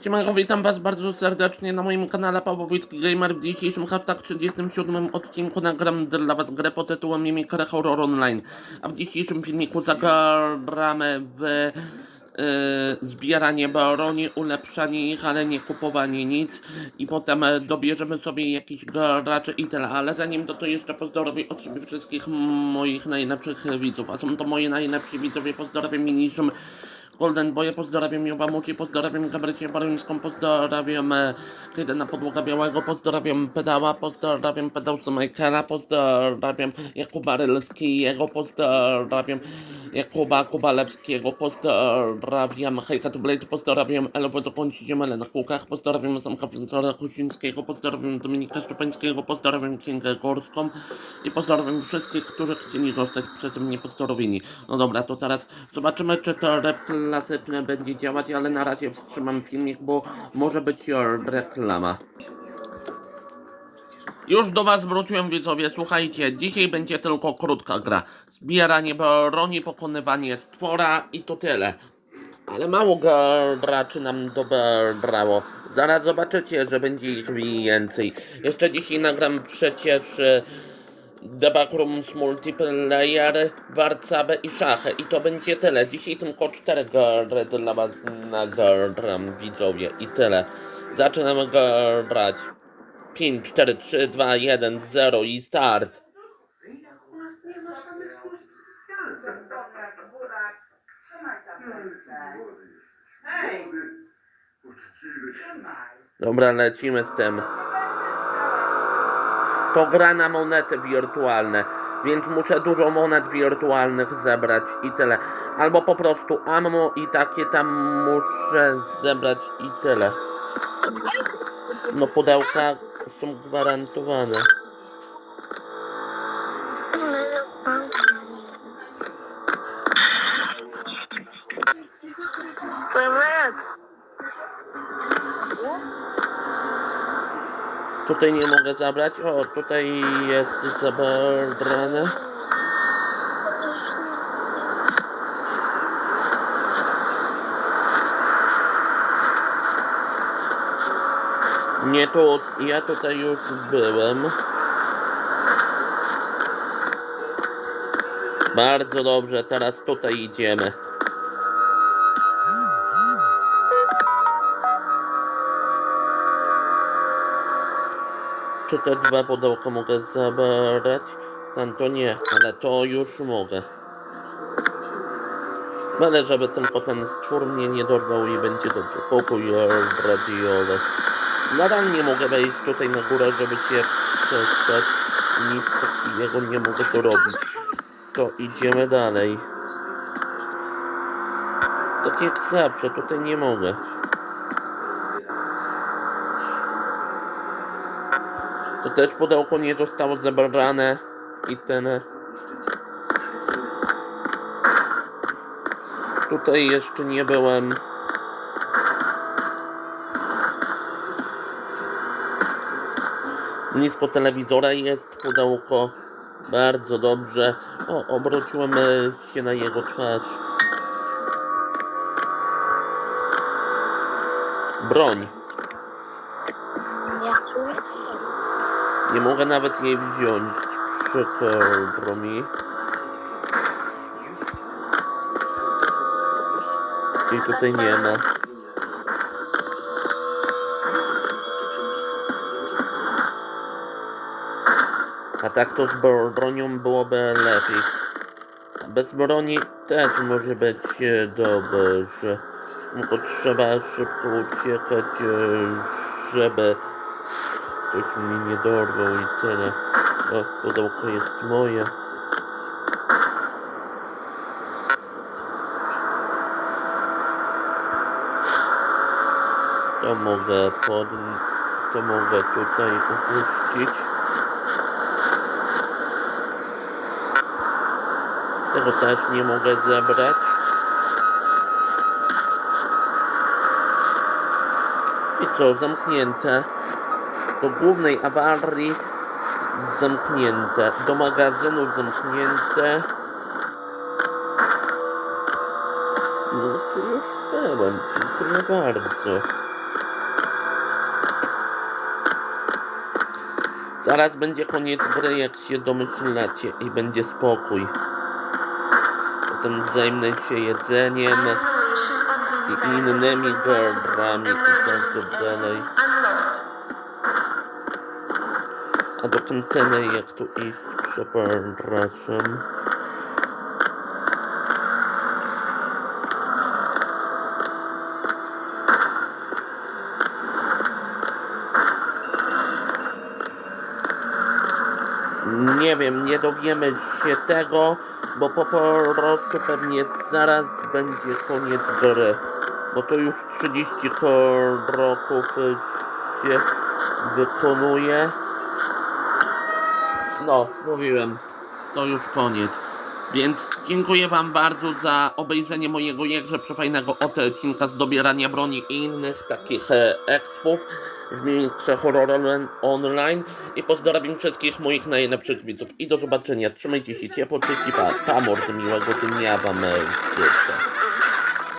Siemanko, witam was bardzo serdecznie na moim kanale Pawłowicki Gamer. W dzisiejszym hashtag 37 odcinku nagram dla was grę pod tytułem Mimikry Horror Online. A w dzisiejszym filmiku zagramy w yy, zbieranie broni, ulepszanie ich, ale nie kupowanie nic. I potem e, dobierzemy sobie jakiś graczy i tyle. Ale zanim to, to jeszcze pozdrowię od siebie wszystkich moich najlepszych widzów. A są to moi najlepsi widzowie. Pozdrawiam niniejszym Golden Boye, pozdrawiam Jowa Muci, pozdrawiam Gabrysię Baryńską, pozdrawiam Kiedy na podłoga białego, pozdrawiam Pedała, pozdrawiam Pedałca Michaela, pozdrawiam Jakuba Rylskiego, pozdrawiam Jakuba Kubalewskiego, pozdrawiam Hejka Tublejtu, pozdrawiam Elwę do Kąci Ziemele na kółkach, pozdrawiam Samka Plentora Kusińskiego, pozdrawiam Dominika Szczepańskiego, pozdrawiam Księgę Górską i pozdrawiam wszystkich, którzy chcieli zostać przeze mnie pozdrowieni. No dobra, to teraz zobaczymy, czy to rep klasyczne będzie działać, ale na razie wstrzymam filmik, bo może być reklama. Już do Was wróciłem widzowie, słuchajcie, dzisiaj będzie tylko krótka gra. Zbieranie broni, pokonywanie stwora i to tyle. Ale mało graczy nam dobrało. Zaraz zobaczycie, że będzie ich więcej. Jeszcze dzisiaj nagram przecież Debug Rooms Multiplayer, Warcabę i Szachę. I to będzie tyle. Dzisiaj tylko cztery gry dla Was nagram widzowie i tyle. Zaczynamy grać. 5, 4, 3, 2, 1, 0 i start. Nie ma żadnych służb specjalnych. Burak, burak, trzymaj tam ręce. Młody jesteś. Hej. Uczciwy. Dobra, lecimy z tym. To gra na monety wirtualne, więc muszę dużo monet wirtualnych zebrać i tyle. Albo po prostu ammo i takie tam muszę zebrać i tyle. No pudełka są gwarantowane. Tutaj nie mogę zabrać. O, tutaj jest zabrane. Nie tu, ja tutaj już byłem. Bardzo dobrze, teraz tutaj idziemy. Czy te dwa pudełka mogę zabrać? Tam to nie, ale to już mogę. Ale żeby tylko ten stwór mnie nie dorwał i będzie dobrze. Pokój radiowy. Nadal nie mogę wejść tutaj na górę, żeby się przespać. Nic takiego nie mogę tu robić. To idziemy dalej. Tak jak zawsze, tutaj nie mogę. To też pudełko nie zostało zebrane i ten... Tutaj jeszcze nie byłem. Nisko telewizora jest pudełko. Bardzo dobrze. O, obróciłem e, się na jego twarz. Broń. Nie mogę nawet jej wziąć. Przykro mi. I tutaj nie ma. A tak to z bro- bronią byłoby lepiej. Bez broni też może być e, dobrze. Tylko trzeba szybko uciekać, e, żeby ktoś mnie nie dorwał i tyle. O, pudełko jest moje. To mogę pod... To mogę tutaj opuścić. Tego też nie mogę zebrać. I co, zamknięte do głównej awarii zamknięte, do magazynu zamknięte. No to już byłem, dziękuję bardzo. Zaraz będzie koniec gry, jak się domyślacie i będzie spokój. Potem zajmę się jedzeniem i innymi dobrami i tak dalej. A do kontener jak tu iść, przepraszam. Nie wiem, nie dowiemy się tego, bo po prostu pewnie zaraz będzie koniec gry. Bo to już 30 kroków się wykonuje. No, mówiłem, to już koniec. Więc dziękuję Wam bardzo za obejrzenie mojego jakże przefajnego odcinka z dobierania broni i innych takich e, w Milkrze Horror On- Online i pozdrawiam wszystkich moich najlepszych widzów i do zobaczenia. Trzymajcie się ciepło, cześć i pa, pa mord, miłego dnia Wam e, życzę.